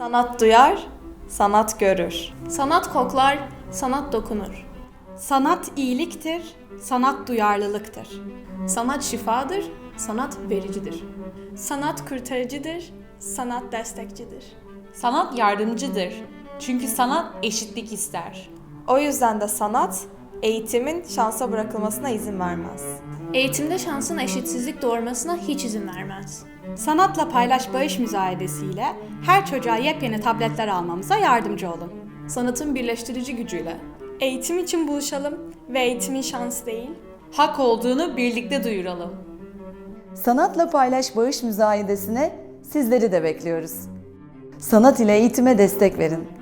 Sanat duyar, sanat görür. Sanat koklar, sanat dokunur. Sanat iyiliktir, sanat duyarlılıktır. Sanat şifadır, sanat vericidir. Sanat kurtarıcıdır, sanat destekçidir. Sanat yardımcıdır. Çünkü sanat eşitlik ister. O yüzden de sanat eğitimin şansa bırakılmasına izin vermez. Eğitimde şansın eşitsizlik doğurmasına hiç izin vermez. Sanatla Paylaş Bağış müzayedesiyle her çocuğa yepyeni tabletler almamıza yardımcı olun. Sanatın birleştirici gücüyle. Eğitim için buluşalım ve eğitimin şansı değil, Hak olduğunu birlikte duyuralım. Sanatla Paylaş Bağış Müzayedesi'ne sizleri de bekliyoruz. Sanat ile eğitime destek verin.